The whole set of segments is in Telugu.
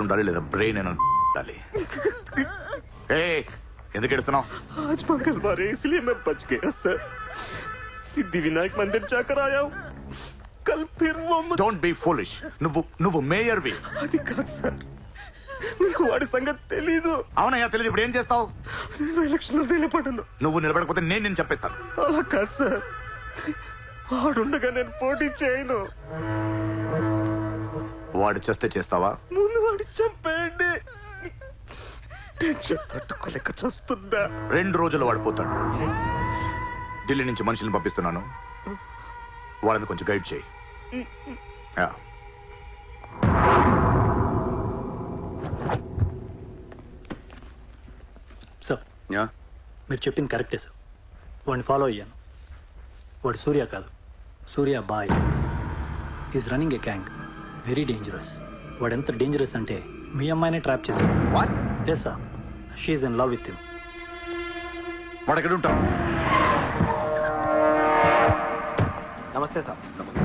ఉండాలి లేదా బ్రెయిన్ అయినా ఉండాలి ఏ ఎందుకు ఎడుస్తున్నావు आज मंगलवार है इसलिए मैं बच गया सर सिद्धि विनायक मंदिर जाकर आया हूँ कल फिर वो मुझ- డోంట్ బి ఫూలిష్ నువ్వు నువ్వు మేయర్వి అది కాదు సార్ మీకు వాడి సంగతి తెలీదు అవునయ్యా తెలియదు ఇప్పుడు ఏం చేస్తావు నేను ఎలక్షన్ లో నిలబడను నువ్వు నిలబడకపోతే నేను నేను చెప్పేస్తాను అలా కాదు సార్ వాడుండగా నేను పోటీ చేయను వాడు చేస్తే చేస్తావా ముందు వాడి చంపేయండి. టెన్షన్ తట్టుకోలేక చస్తుందా రెండు రోజులు వాడు పోతాడు. ఢిల్లీ నుంచి మనుషుల్ని పంపిస్తున్నాను. వాళ్ళని కొంచెం గైడ్ చేయి. యా. సార్ మీరు చెప్పింది కరెక్టే సార్ వాడిని ఫాలో అయ్యాను. వాడు సూర్య కాదు. Surya bye. Is running a gang very dangerous వాడు ఎంత డేంజరస్ అంటే మీ అమ్మాయినే ట్రాప్ చేశాడు. What? Yes sir she's in love with you వాడు ఎక్కడ ఉంటాడు నమస్తే సార్ నమస్తే.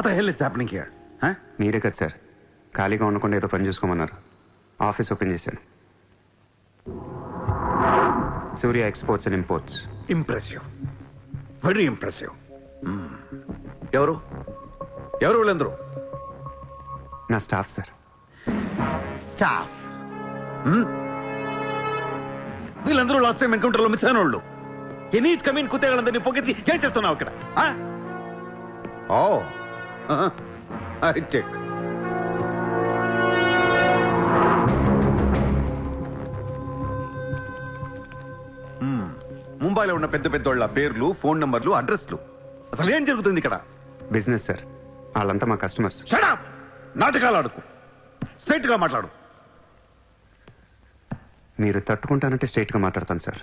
What the hell is happening here? Huh? మీరే కదా సార్. ఖాళీగా ఉండకుండా ఏదో పని చూసుకోమన్నారు. ఆఫీస్ ఓపెన్ చేశాను. Surya exports and imports. Impressive very impressive ఎవరు? ఎవరు వీళ్ళందరూ? నా స్టాఫ్ సార్. స్టాఫ్ వీళ్ళందరూ లాస్ట్ టైం ఎన్కౌంటర్లో మిస్ అయిన వాళ్ళు. ఎనీ కమీన్ కుత్తేగాళ్ళందరినీ పొగేసి ఏం చేస్తున్నావు ఇక్కడ? Oh I take. ముంబైలో ఉన్న పెద్ద పెద్ద వాళ్ళ పేర్లు ఫోన్ నంబర్లు అడ్రస్లు. అసలు ఏం జరుగుతుంది ఇక్కడ? Business sir. వాళ్ళంతా మా కస్టమర్స్. షడప్ నాటకాలు ఆడుకు. స్ట్రైట్గా మాట్లాడు. మీరు తట్టుకుంటానంటే స్ట్రైట్గా మాట్లాడతాను సార్.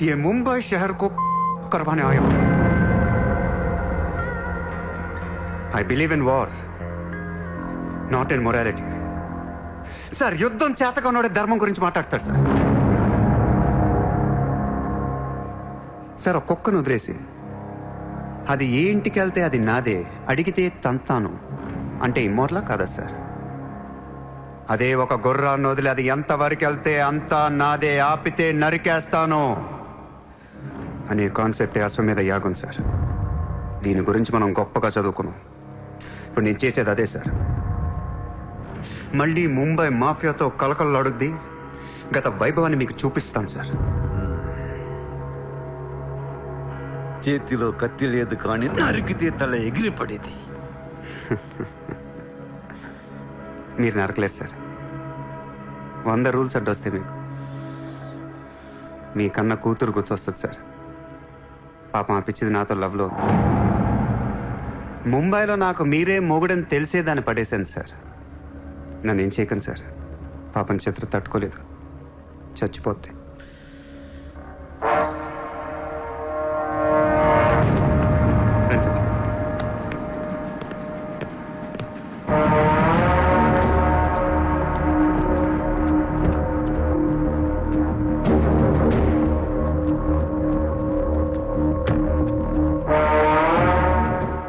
ये मुंबई शहर को करवाने आया हूं I believe in war not in morality sir యుద్ధం చేతగా ఉన్నాడే ధర్మం గురించి మాట్లాడతారు సార్ సార్ ఒక కుక్కను వదిలేసి అది ఏ ఇంటికి వెళ్తే అది నాదే అడిగితే తంతాను అంటే ఇమ్మోర్లా కాదా సార్ అదే ఒక గుర్రాన్ని వదిలి అది ఎంతవరకు వెళ్తే అంతా నాదే ఆపితే నరికేస్తాను అనే కాన్సెప్ట్ అశ్వ మీద యాగం సార్. దీని గురించి మనం గొప్పగా చదువుకున్నాం. ఇప్పుడు నేను చేసేది అదే సార్. మళ్ళీ ముంబై మాఫియాతో కలకలలాడుద్ది గత వైభవాన్ని మీకు చూపిస్తాను సార్. చేతిలో కత్తి లేదు కానీ నరికితే తల ఎగిరి పడేది మీరు నరకలేదు సార్. వంద రూల్స్ అడ్డొస్తాయి మీకు. మీ కన్న కూతురు గుర్తొస్తుంది సార్. పాపం ఆ పిచ్చిది నాతో లవ్లో ముంబైలో నాకు మీరే మొగుడని తెలిసే దాన్ని పడేశాను సార్. నన్ను ఏం చేయకండి సార్. పాపం చిత్ర తట్టుకోలేదు. చచ్చిపోద్ది.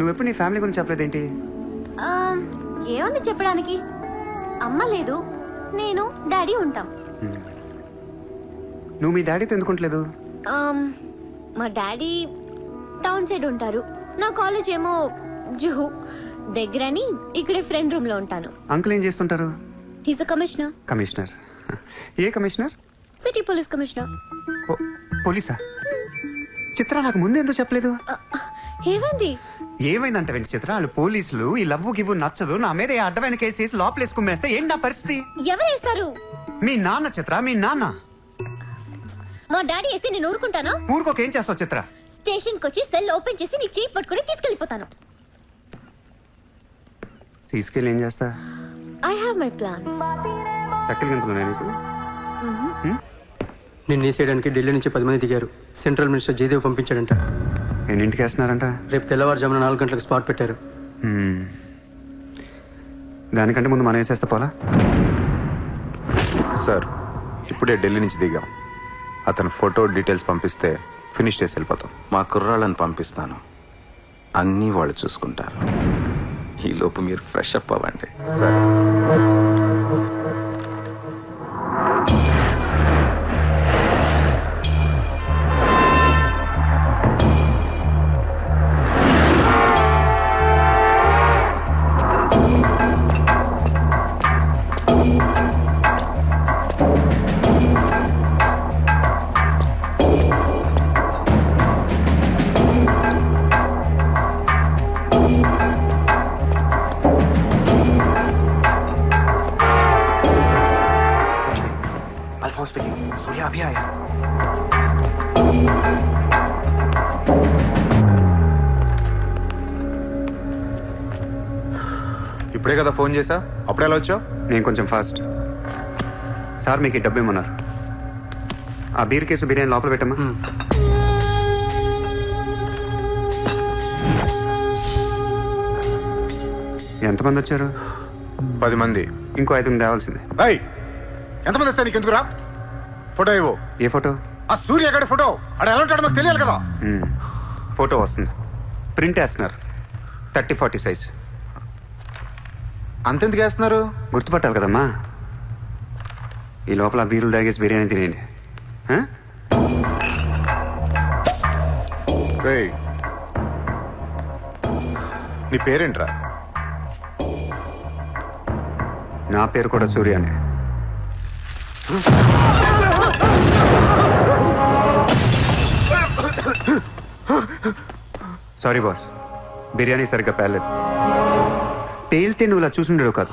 నువ్వెప్పుడు నీ ఫ్యామిలీ గురించి చెప్పలేదేంటి? ఆ, ఏముంది చెప్పడానికి? అమ్మ లేదు నేను డాడీ ఉంటాం. నువ్వు మీ డాడీతో ఎందుకుంటలేదు మా డాడీ టౌన్ సైడ్ ఉంటారు. నా కాలేజ్ ఏమో జుహు దగ్గరని ఇక్కడే ఫ్రెండ్ రూమ్లో ఉంటాను. అంకుల్ ఏం చేస్తుంటారు? He's commissioner commissioner. ఏ కమిషనర్? సిటీ పోలీస్ కమిషనర్ పోలీసా? చిత్ర నాకు ముందు ఎందుకు చెప్పలేదు? ఏమైంది? ఏమైందంట వెంట చిత్ర? వాళ్ళు పోలీసులు ఈ లవ్వు గివ్వు నచ్చదు. నా మీద ఏ అడ్డమైన కేసు వేసి లోపలేసుకుమ్మేస్తే ఏంటి నా పరిస్థితి? ఎవరేస్తారు మీ నాన్న చిత్ర మీ నాన్న. మా డాడీ వేస్తే నేను ఊరుకుంటానా? ఊరికొక ఏం చేస్తావు చిత్ర? స్టేషన్కి వచ్చి సెల్ ఓపెన్ చేసి నీ చేయి పట్టుకుని తీసుకెళ్ళిపోతాను తీసుకెళ్ళి ఏం చేస్తా? ఐ హావ్ మై ప్లాన్ చక్కలు గంతులున్నాయి నీకు? నిన్ను వేసేయడానికి ఢిల్లీ నుంచి పది మంది దిగారు. సెంట్రల్ మినిస్టర్ జయదేవ్ పంపించాడంట. ఎన్నింటికి వేస్తున్నారంట? రేపు తెల్లవారుజామున నాలుగు గంటలకు స్పాట్ పెట్టారు. దానికంటే ముందు మనం వేసేస్తే పోలా? సార్ ఇప్పుడే ఢిల్లీ నుంచి దిగాం. అతను ఫోటో డీటెయిల్స్ పంపిస్తే ఫినిష్ చేసి వెళ్ళిపోతాం. మా కుర్రాళ్ళని పంపిస్తాను. అన్నీ వాళ్ళు చూసుకుంటారు. ఈ లోపు మీరు ఫ్రెష్ అప్ అవ్వండి. సార్. కదా ఫోన్ చేసా అప్పుడే ఎలా వచ్చావు? నేను కొంచెం ఫాస్ట్. సార్ మీకు ఈ డబ్బు ఇమ్మన్నారు. ఆ బీర్ కేసు బిర్యానీ లోపల పెట్టమ్మా. ఎంతమంది వచ్చారు? పది మంది. ఇంకో ఐదుగురు తేవాల్సిందే. ఏయ్! ఎంతమంది వస్తా నీకు ఎందుకురా? ఫోటో ఇవ్వు. ఏ ఫోటో? ఆ సూర్యగడి ఫోటో. అక్కడ ఎలా ఉంటాడో మాకు తెలియాలి కదా. ఫోటో వస్తుంది. ప్రింట్ వేస్తున్నారు. Thirty forty size. అంతెందుకు వేస్తున్నారు? గుర్తుపట్టాలి కదమ్మా. ఈ లోపల బీర్లు తాగేసి బిర్యానీ తినేయండి. నీ పేరేంట్రా? నా పేరు కూడా సూర్యానే. Sorry boss. బిర్యానీ సరిగ్గా పేర్లేదు పేలితే నువ్వు ఇలా చూసుండేవు కాదు.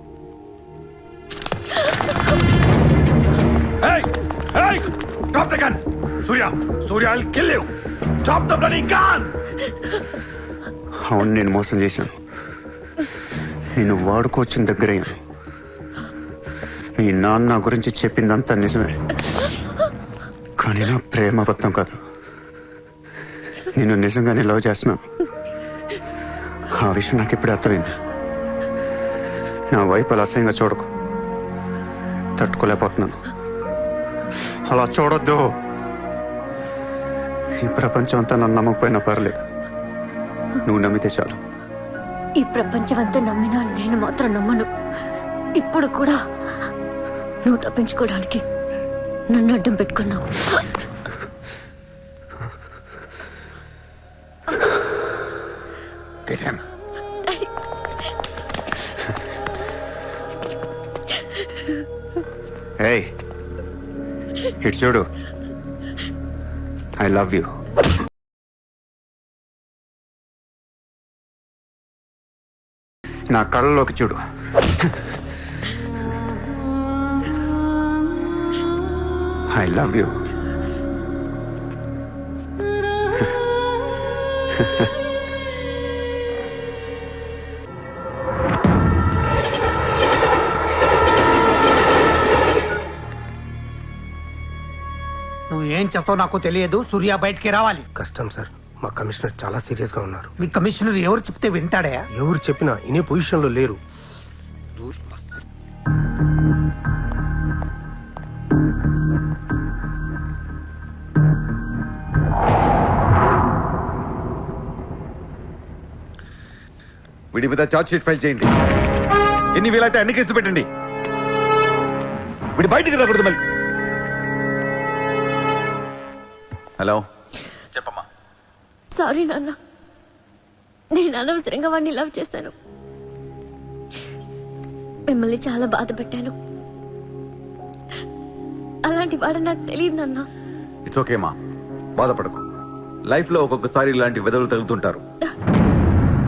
Drop the gun! Surya! Surya, I'll kill you! Drop the bloody gun! అవును నేను మోసం చేశాను నేను వాడుకోవచ్చిన దగ్గరయ్యాను మీ నాన్న గురించి చెప్పిందంతా నిజమే కానీ నా ప్రేమ అబద్ధం కాదు నేను నిజంగానే లవ్ చేస్తున్నాను ఆ విషయం నాకు ఇప్పుడే అర్థమైంది నా వైపు అలా అసహ్యంగా చూడకు తట్టుకోలేకపోతున్నాను అలా చూడొద్దు. ఈ ప్రపంచం అంతా నన్ను నమ్మకపోయినా పర్లేదు. నువ్వు నమ్మితే చాలు. ఈ ప్రపంచం అంతా నమ్మినా నేను మాత్రం నమ్మను. ఇప్పుడు కూడా నువ్వు తప్పించుకోవడానికి నన్ను అడ్డం పెట్టుకున్నావు. Get him. ఇటు చూడు. ఐ లవ్ యూ నా కళ్ళలోకి చూడు. ఐ లవ్ యూ నువ్వు ఏం చేస్తావు నాకు తెలియదు. సూర్య బయటికి రావాలి. కష్టం సార్. మా కమిషనర్ చాలా సీరియస్గా ఉన్నారు. మీ కమిషనర్ ఎవరు చెప్తే వింటాడా? ఎవరు చెప్పినా ఇనే పొజిషన్లో లేరు. వీడి మీద చార్జ్ షీట్ ఫైల్ చేయండి. ఎన్ని వీలైతే అన్ని కేసులు పెట్టండి. వీడి బయటికి రాకూడదు మళ్ళీ. హలో. చెప్పమ్మా. సారీ నాన్న. నేను అనవసరంగా వాడిని లవ్ చేశాను. మిమ్మల్ని చాలా బాధ పెట్టాను. అలాంటి వాడు నాకు తెలియదు నాన్న. ఇట్స్ ఓకే మా బాధపడకు. లైఫ్లో ఒక్కొక్కసారి ఇలాంటి వెదవులు తగులుతుంటారు.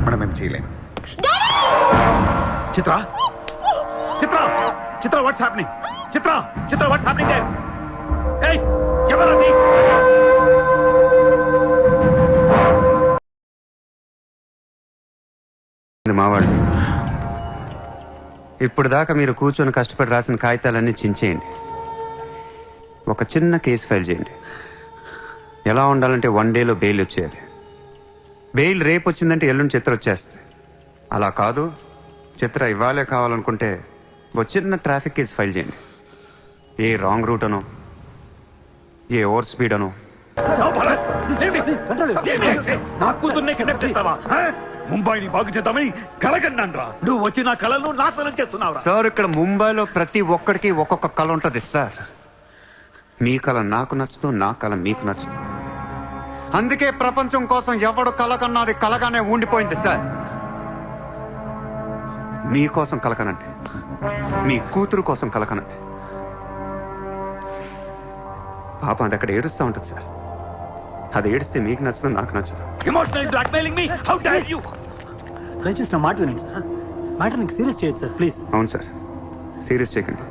మనం ఏం చేయలేం. Chitra! Chitra! Chitra what's happening Chitra! Chitra what's happening ఏయ్ ఎవరది ఇది మావాళ్ళు ఇప్పుడు దాకా మీరు కూర్చొని కష్టపడి రాసిన కాగితాలన్నీ చించేయండి. ఒక చిన్న కేసు ఫైల్ చేయండి. ఎలా ఉండాలంటే వన్ డేలో బెయిల్ వచ్చేయాలి. బెయిల్ రేపు వచ్చిందంటే ఎల్లుండి చిత్ర వచ్చేస్తుంది. అలా కాదు. చిత్ర ఇవ్వాలే కావాలనుకుంటే ఒక చిన్న ట్రాఫిక్ కేసు ఫైల్ చేయండి. ఏ రాంగ్ రూట్ అనో ఏ ఓవర్ స్పీడ్ అనో. నా కూతుర్నే ముంబైని బాగు చేద్దామని కలగన్నాను రా నువ్వు వచ్చి నా కళను నాశనం చేస్తున్నావురా. సార్ ఇక్కడ ముంబైలో ప్రతి ఒక్కడికి ఒక్కొక్క కళ ఉంటుంది సార్. మీ కళ నాకు నచ్చదు నా కళ మీకు నచ్చదు అందుకే ప్రపంచం కోసం ఎవడు కళ కన్నది కలగానే ఉండిపోయింది సార్. మీకోసం కలకనండి మీ కూతురు కోసం కలకనండి పాప అది అక్కడ ఏడుస్తూ ఉంటుంది సార్. అది ఏడిస్తే మీకు నచ్చదు నాకు నచ్చదు. ఎమోషనల్ బ్లాక్మెయిలింగ్ మీ హౌ డేర్ యు దయచేసి నా మాట వినండి సార్. మ్యాటర్ నీకు సీరియస్ చేయొచ్చు సార్. ప్లీజ్. అవును సార్. సీరియస్ చేయకండి.